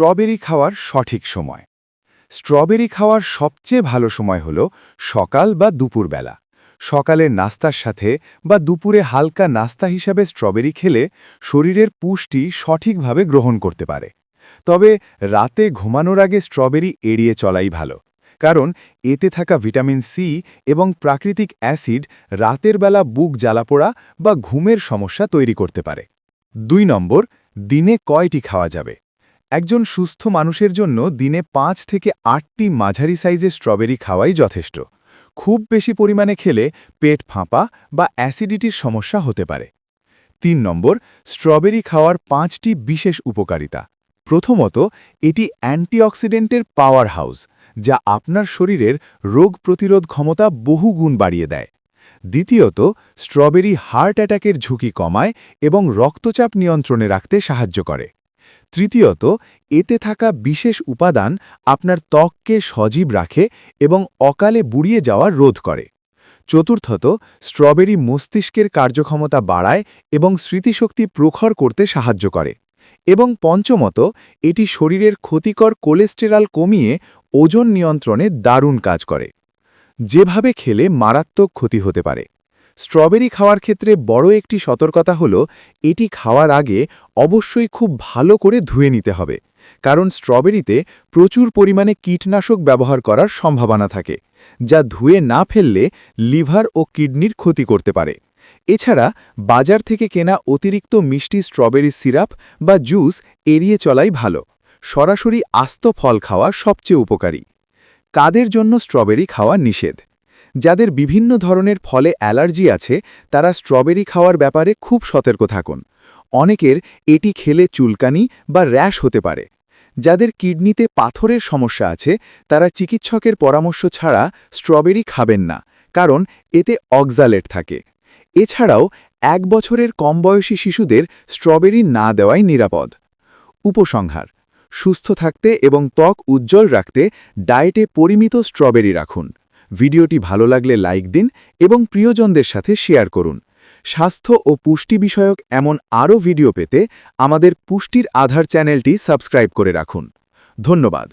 Strawberry খাওয়ার সঠিক সময়। স্ট্রবেরি খাওয়ার সবচেয়ে ভালো সময় হল সকাল বা দুপুরবেলা। সকালের নাস্তার সাথে বা দুপুরে হালকা নাস্তা হিসাবে স্ট্রবেরি খেলে শরীরের পুষ্টি সঠিকভাবে গ্রহণ করতে পারে। তবে রাতে ঘুমানোর আগে স্ট্রবেরি এড়িয়ে চলাই ভালো, কারণ এতে থাকা ভিটামিন সি এবং প্রাকৃতিক অ্যাসিড রাতের বেলা বুক জ্বালাপোড়া বা ঘুমের সমস্যা তৈরি করতে পারে। দুই নম্বর, দিনে কয়টি খাওয়া যাবে? একজন সুস্থ মানুষের জন্য দিনে পাঁচ থেকে আটটি মাঝারি সাইজের স্ট্রবেরি খাওয়াই যথেষ্ট। খুব বেশি পরিমাণে খেলে পেট ফাঁপা বা অ্যাসিডিটির সমস্যা হতে পারে। তিন নম্বর, স্ট্রবেরি খাওয়ার পাঁচটি বিশেষ উপকারিতা। প্রথমত, এটি অ্যান্টিঅক্সিডেন্টের পাওয়ার হাউস, যা আপনার শরীরের রোগ প্রতিরোধ ক্ষমতা বহুগুণ বাড়িয়ে দেয়। দ্বিতীয়ত, স্ট্রবেরি হার্ট অ্যাটাকের ঝুঁকি কমায় এবং রক্তচাপ নিয়ন্ত্রণে রাখতে সাহায্য করে। তৃতীয়ত, এতে থাকা বিশেষ উপাদান আপনার ত্বককে সজীব রাখে এবং অকালে বুড়িয়ে যাওয়া রোধ করে। চতুর্থত, স্ট্রবেরি মস্তিষ্কের কার্যক্ষমতা বাড়ায় এবং স্মৃতিশক্তি প্রখর করতে সাহায্য করে। এবং পঞ্চমত, এটি শরীরের ক্ষতিকর কোলেস্টেরল কমিয়ে ওজন নিয়ন্ত্রণে দারুণ কাজ করে। যেভাবে খেলে মারাত্মক ক্ষতি হতে পারে। স্ট্রবেরি খাওয়ার ক্ষেত্রে বড় একটি সতর্কতা হল, এটি খাওয়ার আগে অবশ্যই খুব ভালো করে ধুয়ে নিতে হবে। কারণ স্ট্রবেরিতে প্রচুর পরিমাণে কীটনাশক ব্যবহার করার সম্ভাবনা থাকে, যা ধুয়ে না ফেললে লিভার ও কিডনির ক্ষতি করতে পারে। এছাড়া, বাজার থেকে কেনা অতিরিক্ত মিষ্টি স্ট্রবেরি সিরাপ বা জুস এড়িয়ে চলাই ভালো। সরাসরি আস্ত ফল খাওয়া সবচেয়ে উপকারী। কাদের জন্য স্ট্রবেরি খাওয়া নিষেধ? যাদের বিভিন্ন ধরনের ফলে অ্যালার্জি আছে, তারা স্ট্রবেরি খাওয়ার ব্যাপারে খুব সতর্ক থাকুন। অনেকের এটি খেলে চুলকানি বা র্যাশ হতে পারে। যাদের কিডনিতে পাথরের সমস্যা আছে, তারা চিকিৎসকের পরামর্শ ছাড়া স্ট্রবেরি খাবেন না, কারণ এতে অক্সালেট থাকে। এছাড়াও, এক বছরের কম বয়সী শিশুদের স্ট্রবেরি না দেওয়াই নিরাপদ। উপসংহার, সুস্থ থাকতে এবং ত্বক উজ্জ্বল রাখতে ডায়েটে পরিমিত স্ট্রবেরি রাখুন। ভিডিওটি ভালো লাগলে লাইক দিন এবং প্রিয়জনদের সাথে শেয়ার করুন। স্বাস্থ্য ও পুষ্টি বিষয়ক এমন আরও ভিডিও পেতে আমাদের পুষ্টির আধার চ্যানেলটি সাবস্ক্রাইব করে রাখুন। ধন্যবাদ।